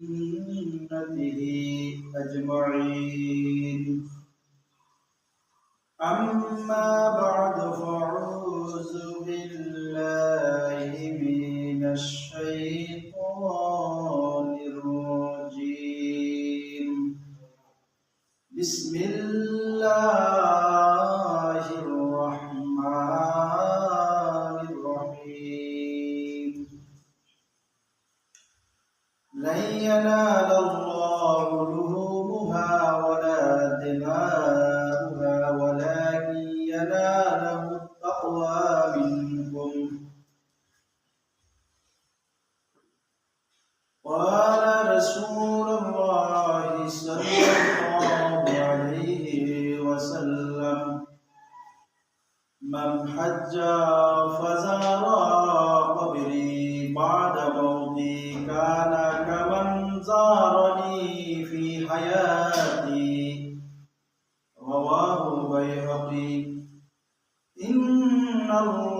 جنته أجمعين. أما بعد فأعوذ بالله من الشيطان الرجيم. بسم الله حجا فزار قبري بعد موتي كان كمن زارني في حياتي رواه بيهقي إن الله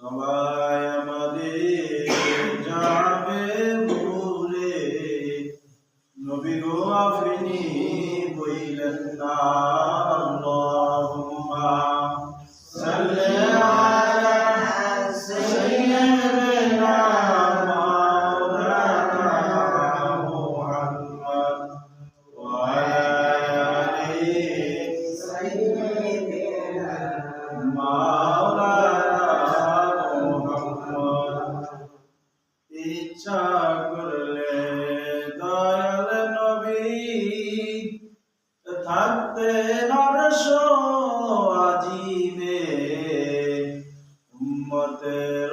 Shalom. নরস আজিবে উম্মতের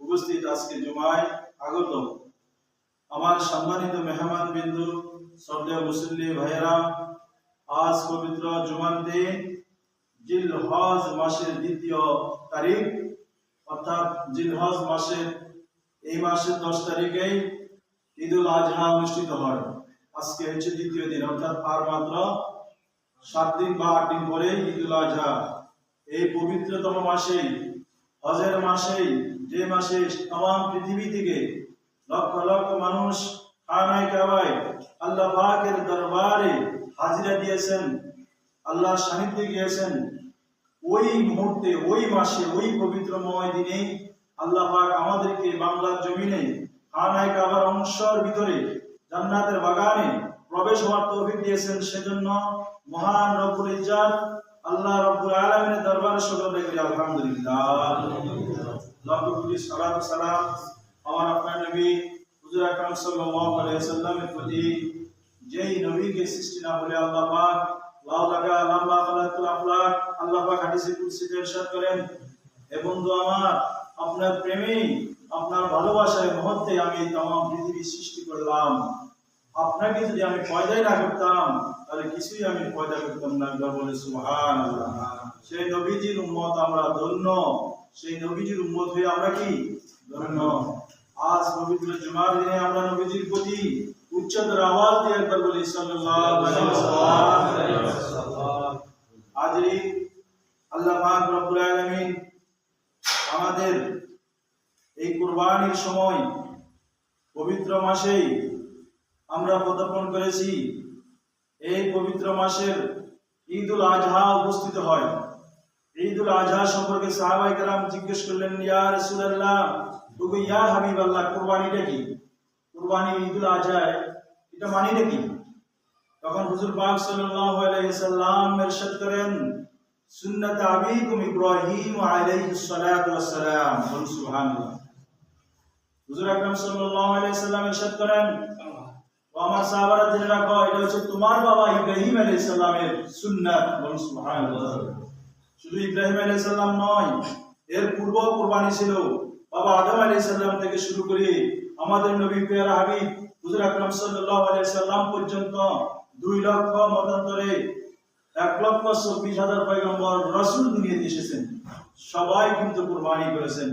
উপস্থিত আজকে জুমায় আগত আমার সম্মানিত মেহমান বিন্দু শ্রদ্ধা মুসল্লি ভাইরা আজ পবিত্র জুমানতে জিলহজ মাসের দ্বিতীয় তারিখ, অর্থাৎ জিলহজ মাসের এই মাসের দশ তারিখেই ঈদুল আজহা অনুষ্ঠিত হয়। আজকে হচ্ছে দ্বিতীয় দিন, অর্থাৎ আর মাত্র সাত দিন বা আট দিন পরে ঈদুল আজহা। এই পবিত্রতম মাসেই, হজের মাসেই, যে মাসে তাম পৃথিবী থেকে লক্ষ লক্ষ মানুষ খানায় কাবায় আল্লাহ পাকের দরবারে হাজিরা দিয়েছেন আল্লাহ সান্নিধ্যে গিয়েছেন। ওই মুহূর্তে, ওই মাসে, ওই পবিত্রময় দিনে আল্লাহ পাক আমাদেরকে বাংলার জমিনে খানায় কাবার অংশের ভিতরে জান্নাতের বাগানে প্রবেশ হওয়ার তৌফিক দিয়েছেন। সেজন্য মহান রব্বুল ইজ্জাত আল্লাহ রব্বুল আলামিনের দরবারে আলহামদুলিল্লাহ। সালাত সালাম আমার আপনার নবী হুজুর আকরাম সাল্লাল্লাহু আলাইহি সাল্লামের প্রতি যেই নবীকে সৃষ্টি না বলে আল্লাহ পাক লাউ লাগা, লাম্বা খালাকুল আফলাক আল্লাহ পাক হাদিসে ইরশাদ করেন। বন্ধু আমার, আপনার প্রেমেই আপনার ভালোবাসায় মুহূর্তে আমি তাম পৃথিবী সৃষ্টি করলাম। আপনাকে যদি আমি পয়দাই না করতাম তাহলে কিছুই আমি পয়দা করতাম না। একবার বলে সুবহান সেই নবীজির উম্মত আমরা ধন্য। সেই নবীজির উম্মত হয়ে আমরা কি? ধন্য। আজ পবিত্র জুমার দিনে আমরা নবীজির প্রতি উচ্চতর আওয়াজ দিয়ে একবার বলি আজরি আল্লাহ পাক রব্বুল আমাদের এই কুরবানির সময় পবিত্র মাসেই আমরা পদার্পণ করেছি। এই পবিত্র মাসের ঈদুল আজহা উপস্থিত হয়। ঈদুল আজহা সম্পর্কে সাহাবাই কেরাম জিজ্ঞেস করলেন, ইয়া রাসূলুল্লাহ ওগো ইয়া হাবিবাল্লাহ, কুরবানিটা কি? কুরবানি ঈদুল আজহায়, এটা মানিটা কি? তখন হুজুর পাক সাল্লাল্লাহু আলাইহি সাল্লাম করেন, সুন্নাত আবিকুম ইব্রাহিম আলাইহিস সালাতু ওয়াস সালাম বল সুবহানাল্লাহ। হুজুর আকরাম সাল্লাল্লাহু আলাইহি সাল্লাম ইরশাদ করেন আমার সাহাবারা জেনে রাখো, এটা হচ্ছে তোমার বাবা ইব্রাহিম আলাইহিস সালামের সুন্নাত। বল সুবহানাল্লাহ। শুধু ইব্রাহিম আলাইহিস সালাম নয়, এর পূর্ব কুরবানি ছিল। বাবা আদম আলাইহিস সালাম থেকে শুরু করে আমাদের নবী পেয়ারা হাবিব, হুজুর আকরাম সাল্লাল্লাহু আলাইহি সাল্লাম পর্যন্ত দুই লক্ষ মতান্তরে এক লক্ষ চব্বিশ হাজার পয়গম্বর রসুল দুনিয়াতে এসেছেন। সবাই কিন্তু কুরবানি করেছেন।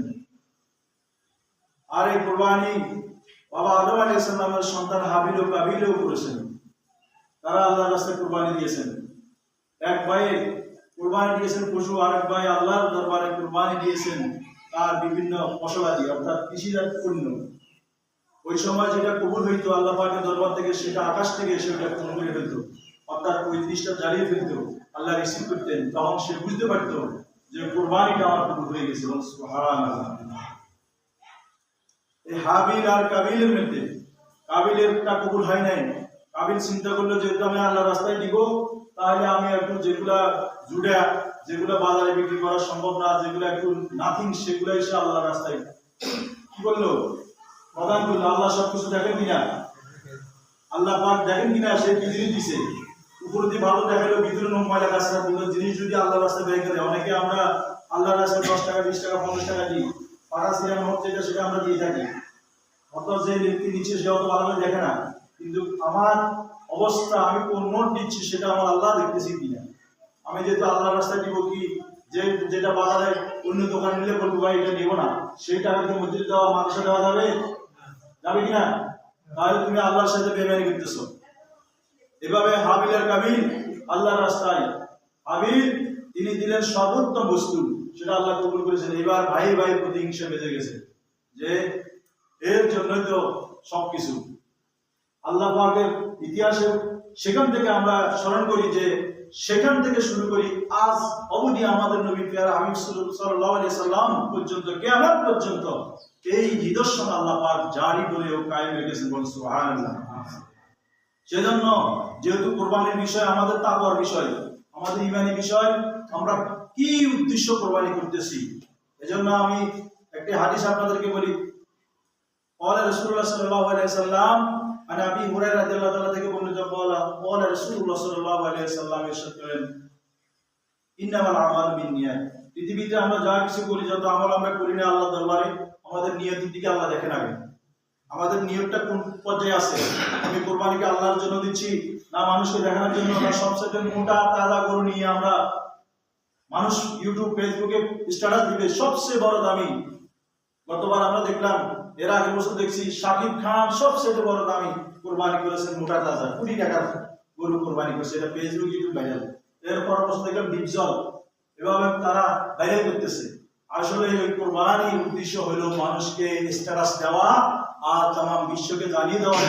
আর এই কুরবানি বাবা আদম আলী ইসলামের সন্তান কাবিলও করেছেন। তারা আল্লাহর রাস্তায় কুরবানি দিয়েছেন। এক কুরবানি দিয়েছেন পশু আর এক ভাই আল্লাহর দরবারে কুরবানি দিয়েছেন তার বিভিন্ন ফসলাদি অর্থাৎ কৃষিজাত পণ্য। ওই সময় যেটা কবুল হইতো, আল্লাহ পাকের দরবার থেকে সেটা আকাশ থেকে এসে ওটা কবুল করে ফেলতো। অর্থাৎ ওই জিনিসটা জ্বালিয়ে ফেলতো। আল্লাহ রিসিভ করতেন, তখন সে বুঝতে পারতো যে কোরবানিটা আমার কবুল হয়ে গেছে। এই হাবিল আর কাবিলের মধ্যে। কাবিলেরটা কবুল হয় নাই। কাবিল চিন্তা করল যেহেতু আমি আল্লাহ রাস্তায় দিব, তাহলে আমি একটু যেগুলা জুড়া, যেগুলা বাজারে বিক্রি করা সম্ভব না, যেগুলা একটু নাথিং সেগুলো এসে আল্লাহ রাস্তায় কি করল প্রদান করল আল্লাহ সবকিছু দেখেন কিনা? আল্লাহ পাক দেখেন কিনা, সে কি জিনিস দিছে? উপর দিয়ে ভালো দেখাল, ভিতরে ময়লা কোনো জিনিস যদি আল্লাহ রাস্তায় বের করে অনেকে আমরা আল্লাহ রাস্তায় দশ টাকা, বিশ টাকা, পঞ্চাশ টাকা দিই। সিনেমা নোট যেটা সেটা আমরা দিয়ে থাকি। অত যে ব্যক্তি দিচ্ছে সে অত ভালো দেখে না। কিন্তু আমার অবস্থা, আমি কোন নোট দিচ্ছি সেটা আমার আল্লাহ দেখতেছি কিনা। আমি যেহেতু আল্লাহ রাস্তায় দিব কি? যে যেটা বাজারে অন্য দোকানে নিলে বলব, ভাই, এটা নিব না। সেই টাকাকে মসজিদ দেওয়া মানুষে দেওয়া যাবে? যাবে কিনা? তাহলে তুমি আল্লাহর সাথে বেমানি করতেছো। এভাবে হাবিল আর কাবিল আল্লাহর রাস্তায়। হাবিল, তিনি দিলেন সর্বোত্তম বস্তু। সেটা আল্লাহ কবুল করেছেন। এবার ভাই ভাই প্রতি হিংসা বেজে গেছে যে এর জন্যই তো সবকিছু। আল্লাহ পাকের ইতিহাসে সেখান থেকে আমরা স্মরণ করি যে সেখান থেকে শুরু করি আজ অবধি আমাদের নবী পেয়ারা সাল্লাল্লাহু আলাইহি সাল্লাম পর্যন্ত, কিয়ামত পর্যন্ত এই নিদর্শন আল্লাহ পাক জারি করে ও কায়েম রেখেছেন বল সুবহানাল্লাহ। সেজন্য যেহেতু কোরবানির বিষয় আমাদের তাকওয়ার বিষয়, আমাদের ইমানি বিষয়, আমরা কি উদ্দেশ্য কোরবানি করতেছি এজন্য আমি একটি হাদিস আপনাদেরকে বলি قال رسول الله صلى الله عليه وسلم عن ابي هريره رضي الله تعالى থেকে বর্ণিত قال قال رسول الله صلى الله عليه وسلم ইরশাদ করেন ইন্নামাল আমাল বিন্নিয়াত পৃথিবীতে আমরা যা কিছু করি যত আমল আমরা করি না আল্লাহ দরবারে আমাদের নিয়তের দিকে আল্লাহ দেখেন আগে আমাদের নিয়তটা কোন পর্যায়ে আছে আমি কোরবানিকে আল্লাহর জন্য দিচ্ছি না মানুষকে দেখানোর জন্য না সবচেয়ে মোটা তাজা গরু নিয়ে আমরা মানুষ ইউটিউব ফেসবুকে স্ট্যাটাস দিবে, সবচেয়ে বড় দামি। গতবার আমরা দেখলাম, এর আগের বছর দেখছি, শাকিব খান সবচেয়ে বড় দামি কোরবানি করেছেন মোটা তাজা কোটি টাকার গরু কোরবানি করছে। এটা ফেসবুক ইউটিউব ভাইরাল এর বছর দেখলাম ডিপজল। এভাবে তারা ভাইরাল করতেছে। আসলে ওই কোরবানির উদ্দেশ্য হলো মানুষকে স্ট্যাটাস দেওয়া আর তাম বিশ্বকে জানিয়ে দেওয়া।